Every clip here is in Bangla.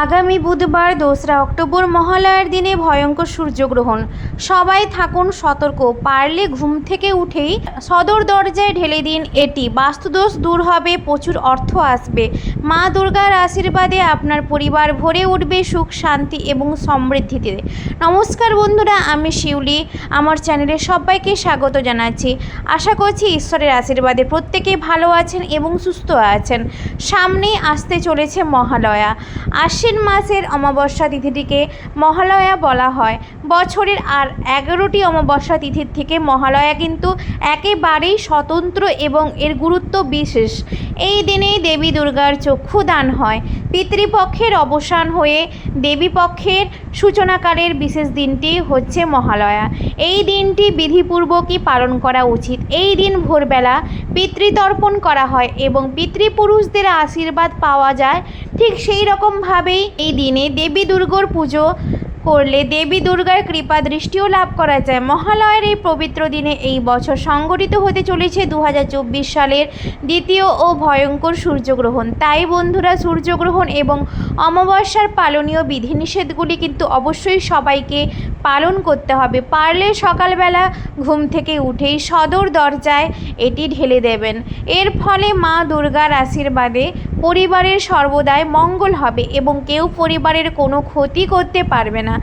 আগামী বুধবার দোসরা অক্টোবর মহালয়ার দিনে ভয়ঙ্কর সূর্যগ্রহণ। সবাই থাকুন সতর্ক। পারলে ঘুম থেকে উঠেই সদর দরজায় ঢেলে দিন এটি। বাস্তুদোষ দূর হবে, প্রচুর অর্থ আসবে। মা দুর্গার আশীর্বাদে আপনার পরিবার ভরে উঠবে সুখ, শান্তি এবং সমৃদ্ধিতে। নমস্কার বন্ধুরা, আমি শিউলি। আমার চ্যানেলে সবাইকে স্বাগত জানাচ্ছি। আশা করছি ঈশ্বরের আশীর্বাদে প্রত্যেকেই ভালো আছেন এবং সুস্থ আছেন। সামনেই আসতে চলেছে মহালয়া। আশ্বিন মাসের অমাবস্যা তিথিটিকে মহালয়া বলা হয়। বছরের আর এগারোটি অমাবস্যা তিথির থেকে মহালয়া কিন্তু একেবারেই স্বতন্ত্র এবং এর গুরুত্ব বিশেষ। এই দিনেই দেবী দুর্গার চক্ষু দান হয়। পিতৃপক্ষের অবসান হয়ে দেবীপক্ষের সূচনাকারের বিশেষ দিনটি হচ্ছে মহালয়া। এই দিনটি বিধিপূর্বকই পালন করা উচিত। এই দিন ভোরবেলা পিতৃতর্পণ করা হয় এবং পিতৃপুরুষদের আশীর্বাদ পাওয়া যায়। ঠিক সেই রকমভাবেই এই দিনে দেবী দুর্গোর পুজো করলে দেবী দুর্গার কৃপা দৃষ্টিও লাভ করা যায়। মহালয়ের এই পবিত্র দিনে এই বছর সংগঠিত হতে চলেছে দু হাজার চব্বিশ সালের দ্বিতীয় ও ভয়ঙ্কর সূর্যগ্রহণ। তাই বন্ধুরা, সূর্যগ্রহণ এবং অমাবস্যার পালনীয় বিধিনিষেধগুলি কিন্তু অবশ্যই সবাইকে পালন করতে হবে। পারলে সকালবেলা ঘুম থেকে উঠেই সদর দরজায় এটি ঢেলে দেবেন। এর ফলে মা দুর্গার আশীর্বাদে পরিবারের সর্বদাই মঙ্গল হবে এবং কেউ পরিবারের কোনো ক্ষতি করতে পারবে না।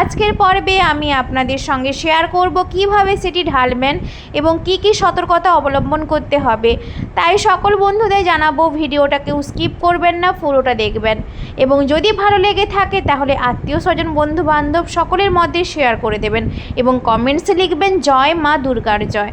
আজকের পর্বে আমি আপনাদের সঙ্গে শেয়ার করব কীভাবে সেটি ঢালবেন এবং কি কি সতর্কতা অবলম্বন করতে হবে। তাই সকল বন্ধুদের জানাব ভিডিওটা কেউ স্কিপ করবেন না, পুরোটা দেখবেন। এবং যদি ভালো লেগে থাকে তাহলে আত্মীয় স্বজন বন্ধু বান্ধব সকলের মধ্যে শেয়ার করে দেবেন এবং কমেন্টসে লিখবেন, জয় মা দুর্গার জয়।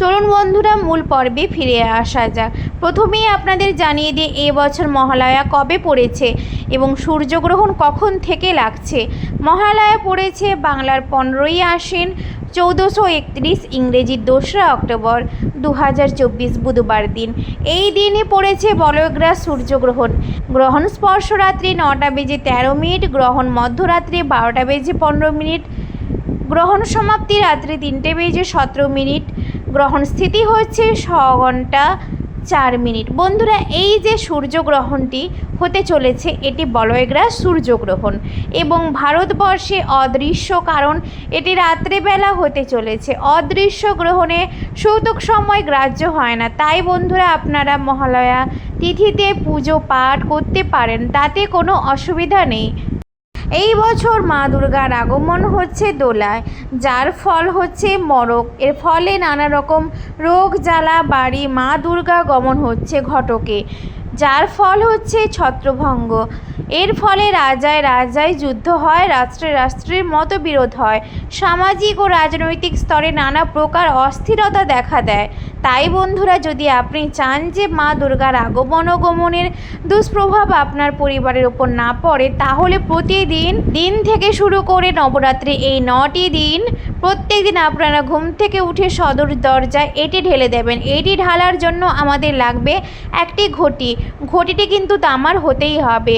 চলুন বন্ধুরা, মূল পর্বে ফিরে আসা যাক। প্রথমেই আপনাদের জানিয়ে দিই এবছর মহালয়া কবে পড়েছে এবং সূর্যগ্রহণ কখন থেকে লাগছে? মহালয়া পড়েছে বাংলার পনেরোই আশ্বিন, চৌদ্দশো একত্রিশ ইংরেজির দোসরা অক্টোবর দু হাজার চব্বিশ বুধবার দিন। এই দিনে পড়েছে বলয়গ্রাস সূর্যগ্রহণ। গ্রহণ স্পর্শ রাত্রি নটা বেজে তেরো মিনিট, গ্রহণ মধ্যরাত্রি বারোটা বেজে পনেরো মিনিট, গ্রহণ সমাপ্তি রাত্রি তিনটে বেজে সতেরো মিনিট গ্রহণ স্থিতি হচ্ছে ছ ঘণ্টা চার মিনিট। বন্ধুরা, এই যে সূর্যগ্রহণটি হতে চলেছে, এটি বলয়গ্রাস সূর্যগ্রহণ এবং ভারতবর্ষে অদৃশ্য কারণ, এটি রাত্রেবেলা হতে চলেছে। অদৃশ্য গ্রহণে সৌতুক সময় গ্রাহ্য হয় না। তাই বন্ধুরা, আপনারা মহালয়া তিথিতে পুজো পাঠ করতে পারেন, তাতে কোনো অসুবিধা নেই। এই বছর মা দুর্গার আগমন হচ্ছে দোলায়, যার ফল হচ্ছে মরক। এর ফলে নানা রকম রোগ, জ্বালা, বাড়ি, মা দুর্গা গমন হচ্ছে ঘটকে। যার ফল হচ্ছে ছত্রভঙ্গ। এর ফলে রাজায় রাজায় যুদ্ধ হয়, রাষ্ট্রে রাষ্ট্রের মতবিরোধ হয়। সামাজিক ও রাজনৈতিক স্তরে নানা প্রকার অস্থিরতা দেখা দেয়। তাই বন্ধুরা, যদি আপনি চান যে মা দুর্গার আগমন ও গমনের দুষ্প্রভাব আপনার পরিবারের ওপর না পড়ে, তাহলে প্রতিদিন দিন থেকে শুরু করে নবরাত্রি এই নটি দিন প্রত্যেক দিন আপনারা ঘুম থেকে উঠে সদর দরজায় এটি ঢেলে দেবেন। এটি ঢালার জন্য আমাদের লাগবে একটি ঘটি। ঘটিটি কিন্তু তামার হতেই হবে।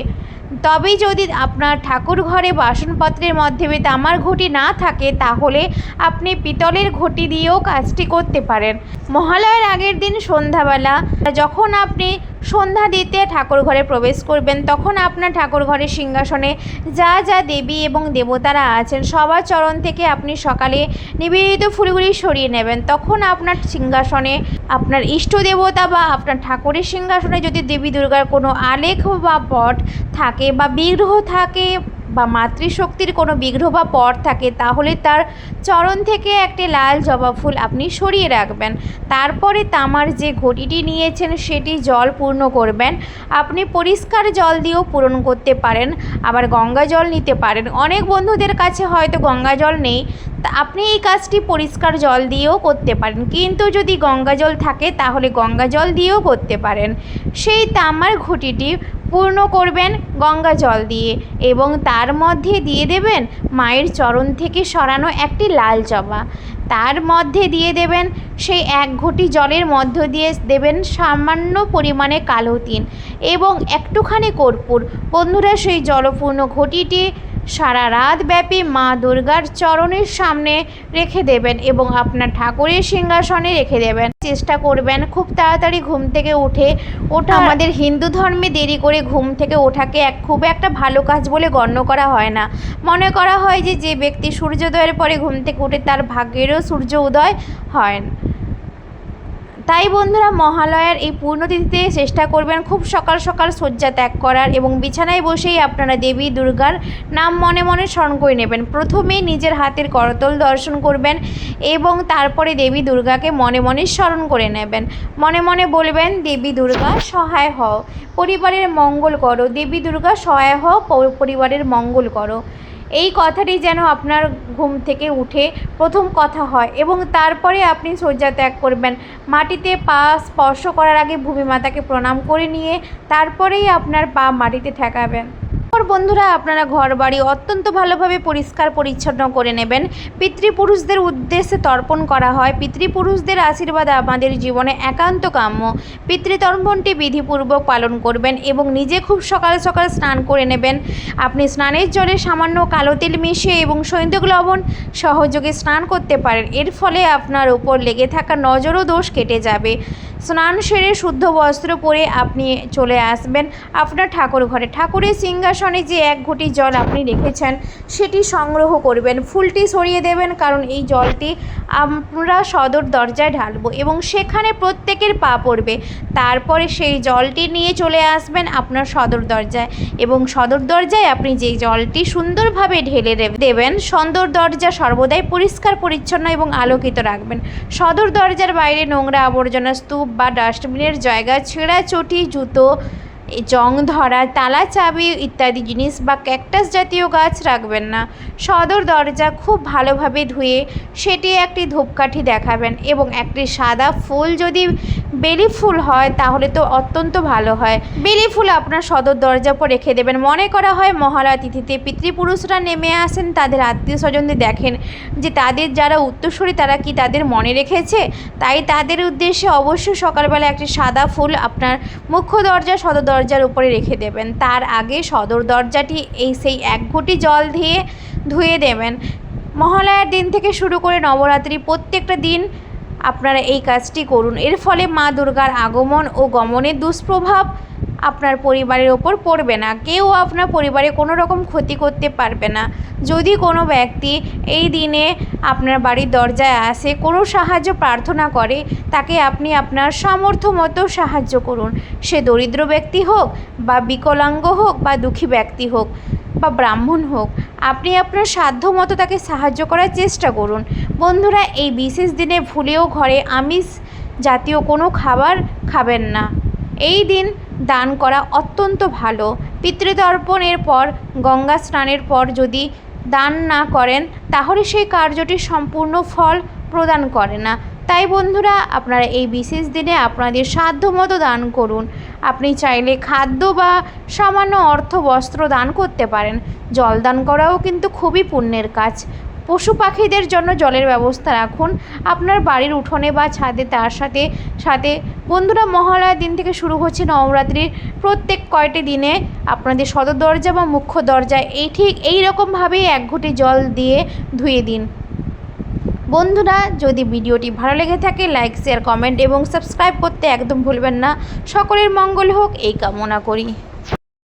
তবেই যদি আপনার ঠাকুর ঘরে বাসনপত্রের মাধ্যমে তামার ঘটি না থাকে, তাহলে আপনি পিতলের ঘটি দিয়েও কাজটি করতে পারেন। মহালয়ার আগের দিন সন্ধ্যাবেলা যখন আপনি সন্ধ্যা দিতে ঠাকুর ঘরে প্রবেশ করবেন, তখন আপনার ঠাকুর ঘরের সিংহাসনে যা যা দেবী এবং দেবতারা আছেন, সবার চরণ থেকে আপনি সকালে নিবেদিত ফুলগুলি সরিয়ে নেবেন। তখন আপনার সিংহাসনে আপনার ইষ্ট দেবতা বা আপনার ঠাকুরের সিংহাসনে যদি দেবী দুর্গার কোনো আলেখ বা পট থাকে বা বিগ্রহ থাকে বা মাতৃশক্তির কোনো বিঘ্ন বা পর থাকে, তাহলে তার চরণ থেকে একটি লাল জবা ফুল আপনি সরিয়ে রাখবেন। তারপরে তামার যে ঘটিটি নিয়েছেন, সেটি জল পূর্ণ করবেন। আপনি পরিষ্কার জল দিয়েও পূরণ করতে পারেন, আবার গঙ্গা জল নিতে পারেন। অনেক বন্ধুদের কাছে হয়তো গঙ্গা জল নেই আপনি এই কাজটি পরিষ্কার জল দিয়েও করতে পারেন। কিন্তু যদি গঙ্গা জল থাকে, তাহলে গঙ্গা জল দিয়েও করতে পারেন। সেই তামার ঘটিটি পূর্ণ করবেন গঙ্গা জল দিয়ে এবং তার মধ্যে দিয়ে দেবেন মায়ের চরণ থেকে সরানো একটি লাল জবা। তার মধ্যে দিয়ে দেবেন সেই এক ঘটি জলের মধ্য দিয়ে দেবেন সামান্য পরিমাণে কালো তিন এবং একটুখানি কর্পূর। বন্ধুরা, সেই জলপূর্ণ ঘটিটি সারা রাত ব্যাপী মা দুর্গার চরণের সামনে রেখে দেবেন এবং আপনার ঠাকুরের সিংহাসনে রেখে দেবেন। চেষ্টা করবেন খুব তাড়াতাড়ি ঘুম থেকে উঠে ওঠা। আমাদের হিন্দু ধর্মে দেরি করে ঘুম থেকে ওঠাকে এক খুব একটা ভালো কাজ বলে গণ্য করা হয় না। মনে করা হয় যে যে ব্যক্তি সূর্যোদয়ের পরে ঘুম থেকে উঠে তার ভাগ্যেরও সূর্য উদয় হয়। তাই বন্ধুরা মহালয়ার এই পূর্ণতিথিতে চেষ্টা করবেন খুব সকাল সকাল শয্যা ত্যাগ করার এবং বিছানায় বসেই আপনারা দেবী দুর্গার নাম মনে মনে স্মরণ করে নেবেন। প্রথমেই নিজের হাতের করতল দর্শন করবেন এবং তারপরে দেবী দুর্গাকে মনে মনে স্মরণ করে নেবেন। মনে মনে বলবেন, দেবী দুর্গা, সহায় হও। পরিবারের মঙ্গল করো। দেবী দুর্গা, সহায় হও। পরিবারের মঙ্গল করো। এই কথাটি যেন আপনার ঘুম থেকে উঠে প্রথম কথা হয় এবং তারপরে আপনি শয্যা ত্যাগ করবেন। মাটিতে পা স্পর্শ করার আগে ভূমি মাতাকে প্রণাম করে নিয়ে তারপরেই আপনার পা মাটিতে ঠেকাবেন। বন্ধুরা আপনারা ঘর বাড়ি অত্যন্ত ভালোভাবে পরিষ্কার পরিচ্ছন্ন করে নেবেন। পিতৃপুরুষদের উদ্দেশ্যে তর্পণ করা হয়। পিতৃপুরুষদের আশীর্বাদ আমাদের জীবনে একান্ত কাম্য। পিতৃতর্পণটি বিধিপূর্বক পালন করবেন এবং নিজে খুব সকাল সকাল স্নান করে নেবেন। আপনি স্নানের জলে সামান্য কালো তেল মিশিয়ে এবং সৈন্দক লবণ সহযোগে স্নান করতে পারেন। এর ফলে আপনার উপর লেগে থাকা নজর ও দোষ কেটে যাবে। স্নান সেরে শুদ্ধ বস্ত্র পরে আপনি চলে আসবেন আপনার ঠাকুর ঘরে। ঠাকুরের সিংহাসনে যে এক ঘটি জল আপনি রেখেছেন, সেটি সংগ্রহ করবেন। ফুলটি সরিয়ে দেবেন, কারণ এই জলটি আমরা সদর দরজায় ঢালব এবং সেখানে প্রত্যেকের পা পড়বে। তারপরে সেই জলটি নিয়ে চলে আসবেন আপনার সদর দরজায় এবং সদর দরজায় আপনি যে জলটি সুন্দরভাবে ঢেলে দেবেন, সদর দরজা সর্বদাই পরিষ্কার, পরিচ্ছন্ন এবং আলোকিত রাখবেন। সদর দরজার বাইরে নোংরা আবর্জনা, স্তূপ বা ডাস্টবিনের জায়গা ছেঁড়া চটি, জুতো, জং ধরা, তালা চাবি ইত্যাদি জিনিস বা ক্যাকটাস জাতীয় গাছ রাখবেন না। সদর দরজা খুব ভালোভাবে ধুয়ে সেটি একটি ধূপকাঠি দেখাবেন এবং একটি সাদা ফুল যদি বেলি ফুল হয়, তাহলে তো অত্যন্ত ভালো হয়। বেলি ফুল আপনার সদর দরজা উপর রেখে দেবেন। মনে করা হয় মহালয়া তিথিতে পিতৃপুরুষরা নেমে আসেন, তাদের আত্মীয় স্বজনদের দেখেন যে তাদের যারা উত্তরসূরি, তারা কি তাদের মনে রেখেছে? তাই তাদের উদ্দেশ্যে অবশ্যই সকালবেলা একটি সাদা ফুল আপনার মুখ্য দরজা, সদর দরজার উপরে রেখে দেবেন। তার আগে সদর দরজাটি এই সেই এক ঘটি জল দিয়ে ধুয়ে দেবেন। মহালয়ার দিন থেকে শুরু করে নবরাত্রি প্রত্যেকটা দিন আপনারা এই কাজটি করুন। এর ফলে মা দুর্গার আগমন ও গমনের দুষ্প্রভাব আপনার পরিবারের ওপর পড়বে না। কেউ আপনার পরিবারে কোনো রকম ক্ষতি করতে পারবে না। যদি কোনো ব্যক্তি এই দিনে আপনার বাড়ির দরজায় আসে, কোনো সাহায্য প্রার্থনা করে, তাকে আপনি আপনার সামর্থ্য মতো সাহায্য করুন। সে দরিদ্র ব্যক্তি হোক বা বিকলাঙ্গ হোক বা দুঃখী ব্যক্তি হোক বা ব্রাহ্মণ হোক, আপনি আপনার সাধ্য মতো তাকে সাহায্য করার চেষ্টা করুন। বন্ধুরা, এই বিশেষ দিনে ভুলেও ঘরে আমিষ জাতীয় কোনো খাবার খাবেন না। এই দিন দান করা অত্যন্ত ভালো। পিতৃতর্পণের পর, গঙ্গা স্নানের পর যদি দান না করেন, তাহলে সেই কার্যটি সম্পূর্ণ ফল প্রদান করে না। তাই বন্ধুরা, আপনারা এই বিশেষ দিনে আপনাদের সাধ্য মতো দান করুন। আপনি চাইলে খাদ্য বা সামান্য অর্থ বস্ত্র দান করতে পারেন। জল দান করাও কিন্তু খুবই পুণ্যের কাজ। পশু পাখিদের জন্য জলের ব্যবস্থা রাখুন। আপনার বাড়ির উঠোনে বা ছাদে, তার সাথে সাথে বন্ধুরা মহালয়ার দিন থেকে শুরু হচ্ছে নবরাত্রির প্রত্যেক কয়টি দিনে আপনাদের সদর দরজা বা মুখ্য দরজায় এই ঠিক এই রকমভাবেই এক ঘটি জল দিয়ে ধুয়ে দিন। বন্ধুরা, যদি ভিডিওটি ভালো লেগে থাকে লাইক শেয়ার কমেন্ট এবং সাবস্ক্রাইব করতে একদম ভুলবেন না। সকলের মঙ্গল হোক, এই কামনা করি।